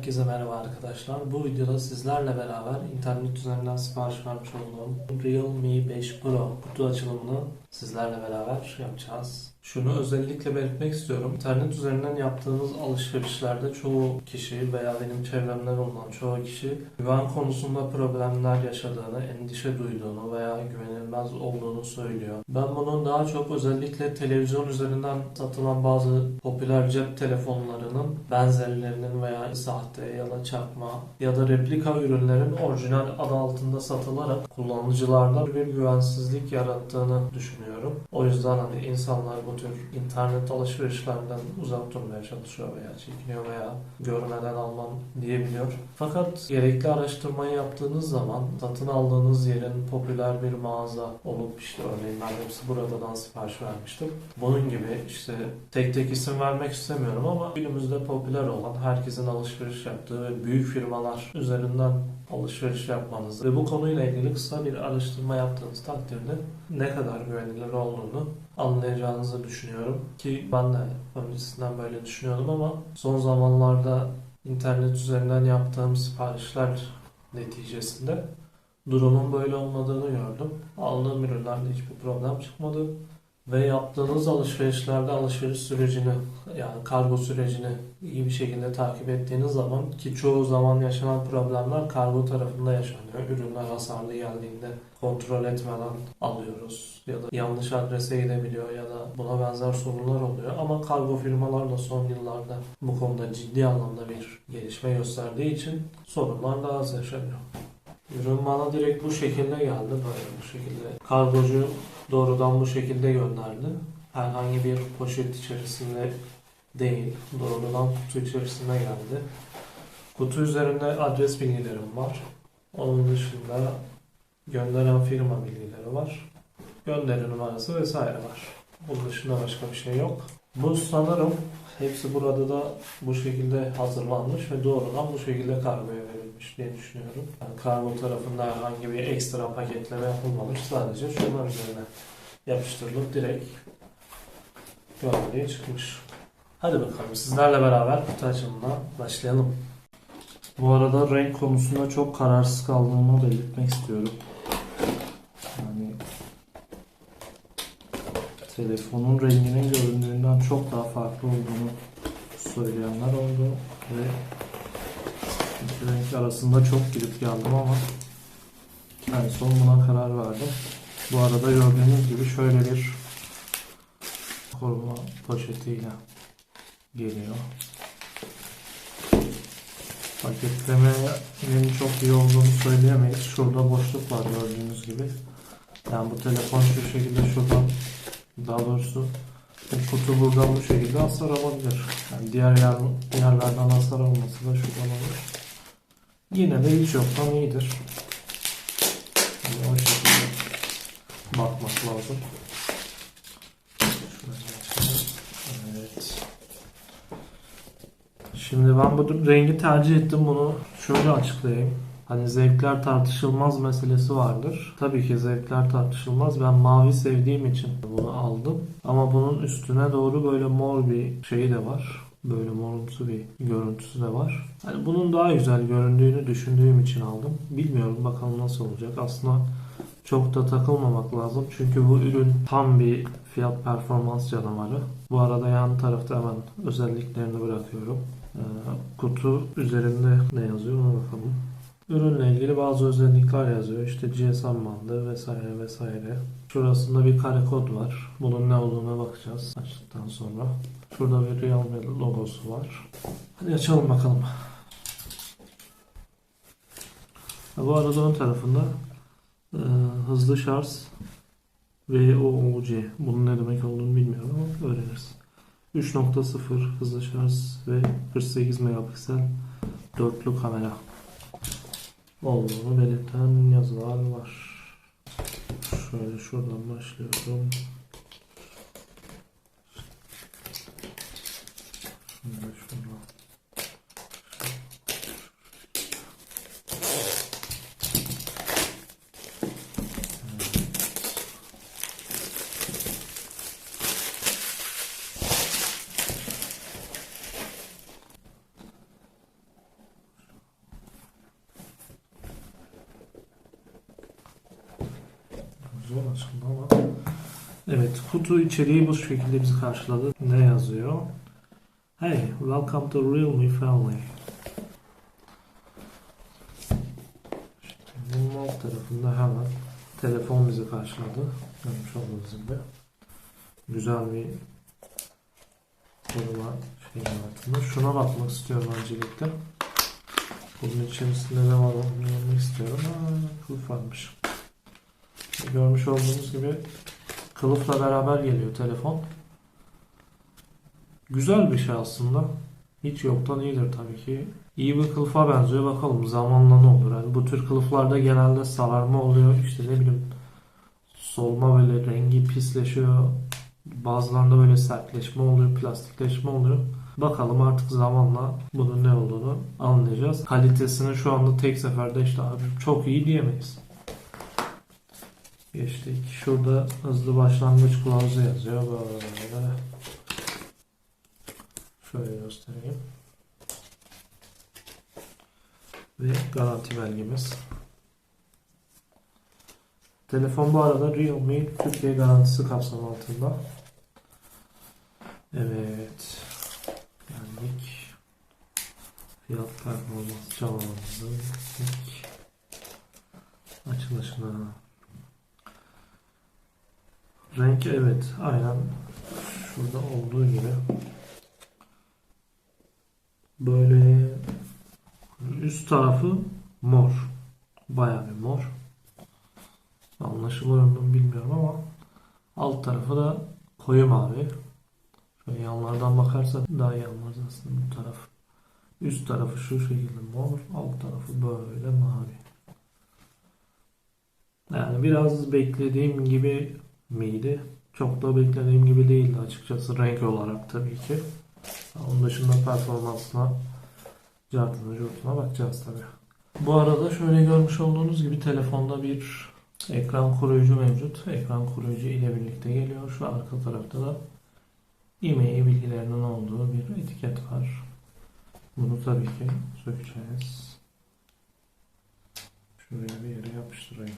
Herkese merhaba arkadaşlar. Bu videoda sizlerle beraber internet üzerinden sipariş vermiş olduğum Realme 5 Pro kutu açılımını sizlerle beraber yapacağız. Şunu özellikle belirtmek istiyorum. İnternet üzerinden yaptığınız alışverişlerde çoğu kişi veya benim çevremden olan çoğu kişi güven konusunda problemler yaşadığını, endişe duyduğunu veya güvenilmez olduğunu söylüyor. Ben bunun daha çok özellikle televizyon üzerinden satılan bazı popüler cep telefonlarının benzerlerinin veya sahte ya da çakma ya da replika ürünlerin orijinal adı altında satılarak kullanıcılarda bir güvensizlik yarattığını düşünüyorum. O yüzden hani insanlar bu tür internet alışverişlerden uzak durmaya çalışıyor veya çekiniyor veya görmeden almam diyebiliyor. Fakat gerekli araştırmayı yaptığınız zaman satın aldığınız yerin popüler bir mağaza olup işte örneğin ben hepsi buradan sipariş vermiştim. Bunun gibi işte tek tek isim vermek istemiyorum ama günümüzde popüler olan herkesin alışveriş yaptığı ve büyük firmalar üzerinden alışveriş yapmanızı ve bu konuyla ilgili kısa bir araştırma yaptığınız takdirde ne kadar güvenilir olduğunu anlayacağınızı düşünüyorum ki ben de öncesinden böyle düşünüyordum ama son zamanlarda internet üzerinden yaptığım siparişler neticesinde durumun böyle olmadığını gördüm. Aldığım ürünlerde hiçbir problem çıkmadı ve yaptığınız alışverişlerde alışveriş sürecini yani kargo sürecini iyi bir şekilde takip ettiğiniz zaman ki çoğu zaman yaşanan problemler kargo tarafında yaşanıyor. Ürünler hasarlı geldiğinde kontrol etmeden alıyoruz ya da yanlış adrese gidebiliyor ya da buna benzer sorunlar oluyor. Ama kargo firmalar da son yıllarda bu konuda ciddi anlamda bir gelişme gösterdiği için sorunlar daha az yaşanıyor. Ürün bana direkt bu şekilde geldi. Böyle bu şekilde. Kargocu doğrudan bu şekilde gönderdi. Herhangi bir poşet içerisinde değil. Doğrudan kutu içerisinde geldi. Kutu üzerinde adres bilgilerim var. Onun dışında gönderen firma bilgileri var. Gönderi numarası vesaire var. Bunun dışında başka bir şey yok. Bu sanırım hepsi burada da bu şekilde hazırlanmış ve doğrudan bu şekilde kargoya verilmiş diye düşünüyorum. Yani kargo tarafında herhangi bir ekstra paketleme yapılmamış. Sadece şunlar üzerine yapıştırılıp direkt gönderdiği çıkmış. Hadi bakalım sizlerle beraber kutu açılımına başlayalım. Bu arada renk konusunda çok kararsız kaldığımı belirtmek istiyorum. Yani telefonun renginin göründüğünden çok daha farklı olduğunu söyleyenler oldu ve iki renk arasında çok gidip geldim ama en son buna karar verdim. Bu arada gördüğünüz gibi şöyle bir koruma poşetiyle geliyor. Paketlemenin çok iyi olduğunu söyleyemeyiz. Şurada boşluk var gördüğünüz gibi. Yani bu telefon şu şekilde şuradan daha doğrusu kutu buradan bu şekilde hasar alabilir. Yani diğer yer, yerlerden hasar alması da şuradan olur. Yine de hiç yoktan iyidir. Yani o şekilde bakmak lazım. Evet. Şimdi ben bu rengi tercih ettim. Bunu şöyle açıklayayım. Hani zevkler tartışılmaz meselesi vardır. Tabii ki zevkler tartışılmaz. Ben mavi sevdiğim için bunu aldım. Ama bunun üstüne doğru böyle mor bir şeyi de var. Böyle morumsu bir görüntüsü de var. Hani bunun daha güzel göründüğünü düşündüğüm için aldım. Bilmiyorum bakalım nasıl olacak. Aslında çok da takılmamak lazım. Çünkü bu ürün tam bir fiyat performans canavarı. Bu arada yan tarafta hemen özelliklerini bırakıyorum. Ee, kutu üzerinde ne yazıyor ona bakalım. Ürünle ilgili bazı özellikler yazıyor. İşte GSM bandı vesaire vesaire. Şurasında bir kare kod var. Bunun ne olduğuna bakacağız açtıktan sonra. Şurada bir Realme logosu var. Hadi açalım bakalım. Bu arada ön tarafında e, hızlı şarj VOOC. Bunun ne demek olduğunu bilmiyorum ama öğreniriz. 3.0 hızlı şarj ve 48 megapiksel dörtlü kamera olduğunu belirten yazılar var. Şöyle şuradan başlıyorum. Şöyle şuradan. Anlaşıldı ama. Evet kutu içeriği bu şekilde bizi karşıladı. Ne yazıyor? Hey, welcome to Realme family. Bunun alt tarafında hemen telefon bizi karşıladı. Görmüş olduğunuz gibi. Güzel bir koruma şeyin altında. Şuna bakmak istiyorum öncelikle. Bunun içerisinde ne var onu istiyorum. Aa, kılıf varmış. Görmüş olduğunuz gibi kılıfla beraber geliyor telefon. Güzel bir şey aslında. Hiç yoktan iyidir tabii ki. İyi bir kılıfa benziyor. Bakalım zamanla ne olur. Yani bu tür kılıflarda genelde sararma oluyor. İşte ne bileyim solma böyle rengi pisleşiyor. Bazılarında böyle sertleşme oluyor, plastikleşme oluyor. Bakalım artık zamanla bunun ne olduğunu anlayacağız. Kalitesini şu anda tek seferde işte abi çok iyi diyemeyiz. Geçtik. Şurada hızlı başlangıç kılavuzu yazıyor. Böyle. Şöyle göstereyim. Ve garanti belgemiz. Telefon bu arada Realme Türkiye garantisi kapsamı altında. Evet. Geldik. Fiyat performans cevabımızın ilk açılışına. Renk evet aynen şurada olduğu gibi böyle üst tarafı mor. Bayağı bir mor. Anlaşılıyor mu bilmiyorum ama alt tarafı da koyu mavi. Şöyle yanlardan bakarsak daha iyi anlarız aslında bu taraf. Üst tarafı şu şekilde mor, alt tarafı böyle mavi. Yani biraz beklediğim gibi miydi? Çok da beklediğim gibi değildi açıkçası renk olarak tabii ki. Onun dışında performansına, cartına, curtuna bakacağız tabii. Bu arada şöyle görmüş olduğunuz gibi telefonda bir ekran koruyucu mevcut. Ekran koruyucu ile birlikte geliyor. Şu arka tarafta da e-mail bilgilerinin olduğu bir etiket var. Bunu tabii ki sökeceğiz. Şuraya bir yere yapıştırayım.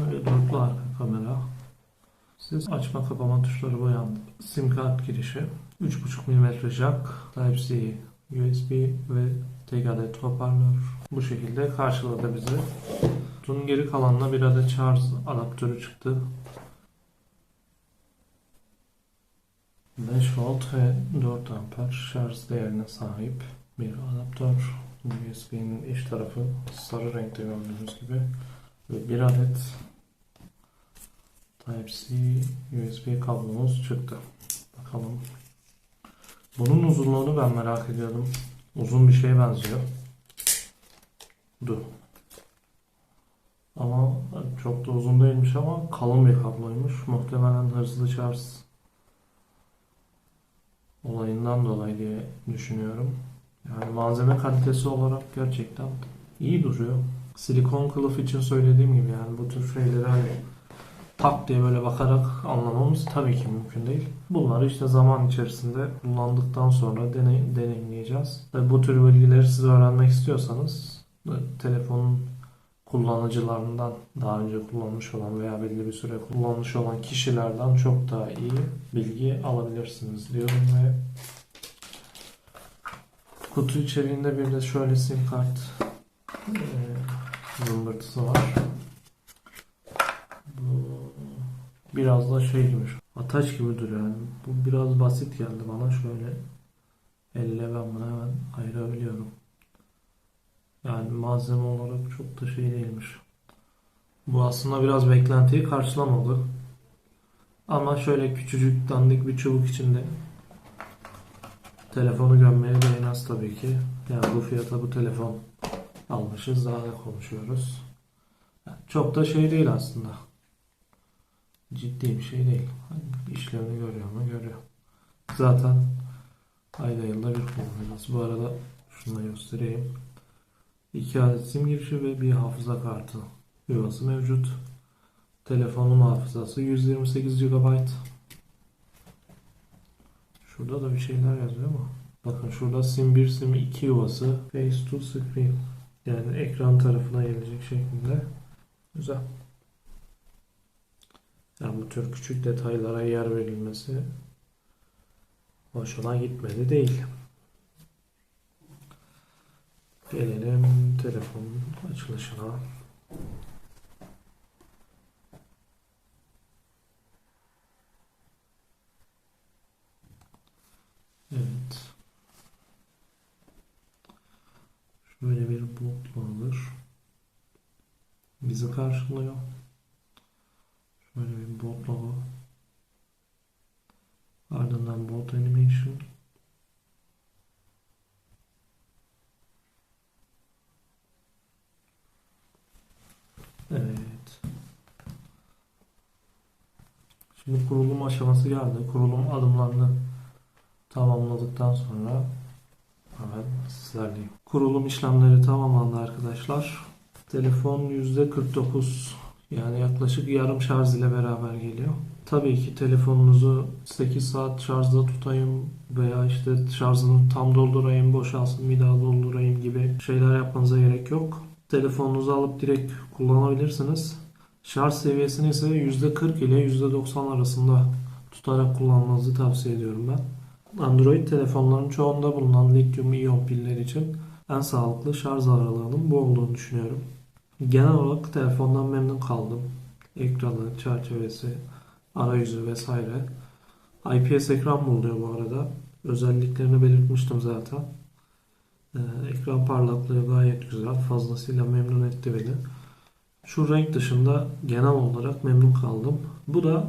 Böyle dörtlü arka kamera. Siz açma kapama tuşları boyandı. Sim kart girişi. 3.5 mm jack, Type-C, USB ve tek adet hoparlör. Bu şekilde karşıladı bizi. Kutunun geri kalanına bir adet şarj adaptörü çıktı. 5 volt ve 4 amper şarj değerine sahip bir adaptör. USB'nin iç tarafı sarı renkte gördüğünüz gibi ve bir adet Type-C USB kablomuz çıktı. Bakalım. Bunun uzunluğunu ben merak ediyordum. Uzun bir şeye benziyor. Du. Ama çok da uzun değilmiş ama kalın bir kabloymuş. Muhtemelen hızlı şarj olayından dolayı diye düşünüyorum. Yani malzeme kalitesi olarak gerçekten iyi duruyor. Silikon kılıf için söylediğim gibi yani bu tür şeyleri hani tak diye böyle bakarak anlamamız tabii ki mümkün değil. Bunları işte zaman içerisinde kullandıktan sonra deney, deneyimleyeceğiz. Ve bu tür bilgileri siz öğrenmek istiyorsanız telefonun kullanıcılarından daha önce kullanmış olan veya belli bir süre kullanmış olan kişilerden çok daha iyi bilgi alabilirsiniz diyorum ve kutu içeriğinde bir de şöyle sim kart zımbırtısı var. Bu biraz da şey gibi, ataç gibi duruyor yani. Bu biraz basit geldi bana şöyle elle ben bunu hemen ayırabiliyorum. Yani malzeme olarak çok da şey değilmiş. Bu aslında biraz beklentiyi karşılamadı. Ama şöyle küçücük dandik bir çubuk içinde telefonu gömmeye değmez tabii ki. Yani bu fiyata bu telefon almışız daha da konuşuyoruz. Çok da şey değil aslında. Ciddi bir şey değil. Hani görüyor mu? Görüyor. Zaten ayda yılda bir kullanacağız. Bu arada şunu da göstereyim. 2 adet sim girişi ve bir hafıza kartı yuvası mevcut. Telefonun hafızası 128 GB. Şurada da bir şeyler yazıyor ama. Bakın şurada sim 1 sim 2 yuvası face to screen. Yani ekran tarafına gelecek şeklinde. Güzel. Yani bu tür küçük detaylara yer verilmesi hoşuma gitmedi değil. Gelelim telefonun açılışına. Evet. Şöyle bir bulutlu alır. Bizi karşılıyor. Şöyle bir bot logo. Ardından bot animation. Evet. Şimdi kurulum aşaması geldi. Kurulum adımlarını tamamladıktan sonra hemen sizlerleyim. Kurulum işlemleri tamamlandı arkadaşlar. Telefon %49 yani yaklaşık yarım şarj ile beraber geliyor. Tabii ki telefonunuzu 8 saat şarjda tutayım veya işte şarjını tam doldurayım, boşalsın bir daha doldurayım gibi şeyler yapmanıza gerek yok. Telefonunuzu alıp direkt kullanabilirsiniz. Şarj seviyesini ise %40 ile %90 arasında tutarak kullanmanızı tavsiye ediyorum ben. Android telefonların çoğunda bulunan lityum iyon piller için en sağlıklı şarj aralığının bu olduğunu düşünüyorum. Genel olarak telefondan memnun kaldım. Ekranı, çerçevesi, arayüzü vesaire. IPS ekran bulunuyor bu arada. Özelliklerini belirtmiştim zaten. Ee, ekran parlaklığı gayet güzel. Fazlasıyla memnun etti beni. Şu renk dışında genel olarak memnun kaldım. Bu da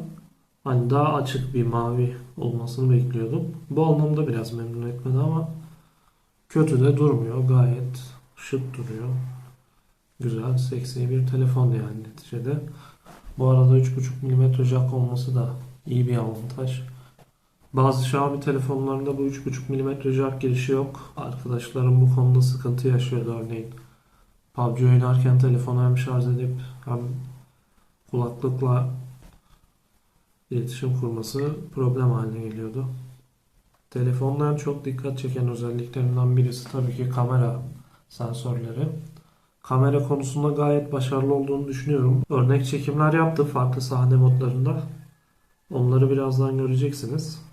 hani daha açık bir mavi olmasını bekliyordum. Bu anlamda biraz memnun etmedi ama kötü de durmuyor. Gayet şık duruyor. Güzel, seksi bir telefon yani neticede. Bu arada 3.5 mm jack olması da iyi bir avantaj. Bazı Xiaomi telefonlarında bu 3.5 mm jack girişi yok. Arkadaşlarım bu konuda sıkıntı yaşıyordu örneğin. PUBG oynarken telefonu hem şarj edip hem kulaklıkla iletişim kurması problem haline geliyordu. Telefondan çok dikkat çeken özelliklerinden birisi tabii ki kamera sensörleri. Kamera konusunda gayet başarılı olduğunu düşünüyorum. Örnek çekimler yaptı farklı sahne modlarında. Onları birazdan göreceksiniz.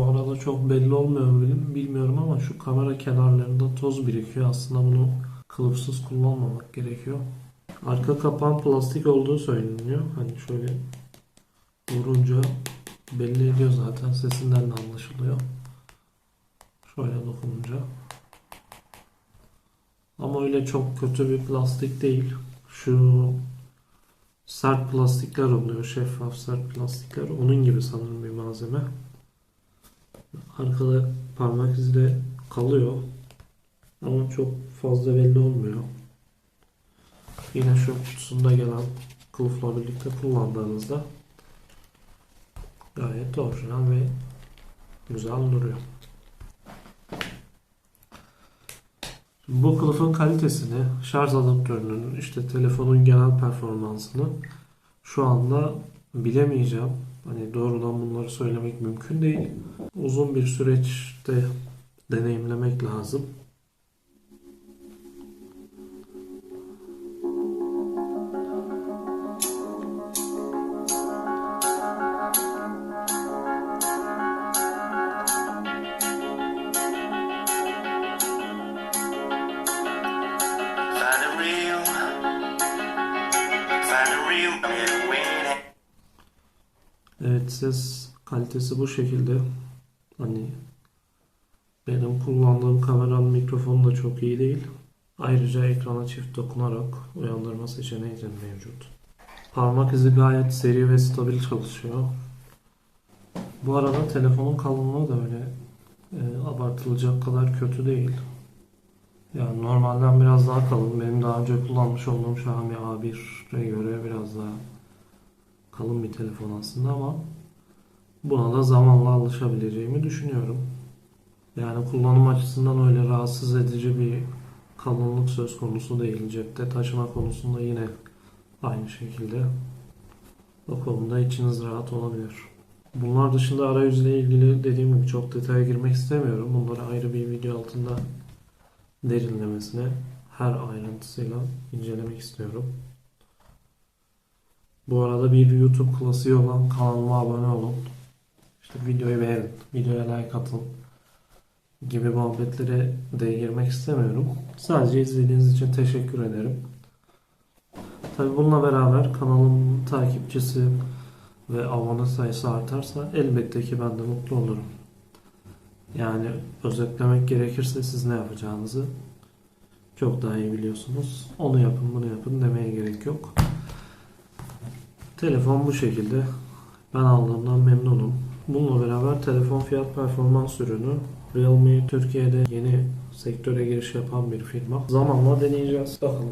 Bu arada çok belli olmuyor mu benim bilmiyorum ama şu kamera kenarlarında toz birikiyor. Aslında bunu kılıfsız kullanmamak gerekiyor. Arka kapağın plastik olduğu söyleniyor. Hani şöyle vurunca belli ediyor zaten. Sesinden de anlaşılıyor. Şöyle dokununca. Ama öyle çok kötü bir plastik değil. Şu sert plastikler oluyor. Şeffaf sert plastikler. Onun gibi sanırım bir malzeme. Arkada parmak izi de kalıyor. Ama çok fazla belli olmuyor. Yine şu kutusunda gelen kılıfla birlikte kullandığınızda gayet orijinal ve güzel duruyor. Bu kılıfın kalitesini, şarj adaptörünün, işte telefonun genel performansını şu anda bilemeyeceğim. Hani doğrudan bunları söylemek mümkün değil. Uzun bir süreçte deneyimlemek lazım. Ses kalitesi bu şekilde. Hani benim kullandığım kameranın mikrofonu da çok iyi değil. Ayrıca ekrana çift dokunarak uyandırma seçeneği de mevcut. Parmak izi gayet seri ve stabil çalışıyor. Bu arada telefonun kalınlığı da öyle e, abartılacak kadar kötü değil. Yani normalden biraz daha kalın. Benim daha önce kullanmış olduğum Xiaomi A1'e göre biraz daha kalın bir telefon aslında ama buna da zamanla alışabileceğimi düşünüyorum. Yani kullanım açısından öyle rahatsız edici bir kalınlık söz konusu değil. Cepte taşıma konusunda yine aynı şekilde o konuda içiniz rahat olabilir. Bunlar dışında arayüzle ilgili dediğim gibi çok detaya girmek istemiyorum. Bunları ayrı bir video altında derinlemesine her ayrıntısıyla incelemek istiyorum. Bu arada bir YouTube klasiği olan kanalıma abone olun. Videoyu beğenin, videoya like atın gibi muhabbetlere de girmek istemiyorum. Sadece izlediğiniz için teşekkür ederim. Tabi bununla beraber kanalımın takipçisi ve abone sayısı artarsa elbette ki ben de mutlu olurum. Yani özetlemek gerekirse siz ne yapacağınızı çok daha iyi biliyorsunuz. Onu yapın bunu yapın demeye gerek yok. Telefon bu şekilde. Ben aldığımdan memnunum. Bununla beraber telefon fiyat performans ürünü Realme Türkiye'de yeni sektöre giriş yapan bir firma. Zamanla deneyeceğiz. Bakalım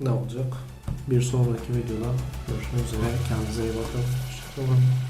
ne olacak. Bir sonraki videoda görüşmek üzere. Kendinize iyi bakın. Hoşçakalın.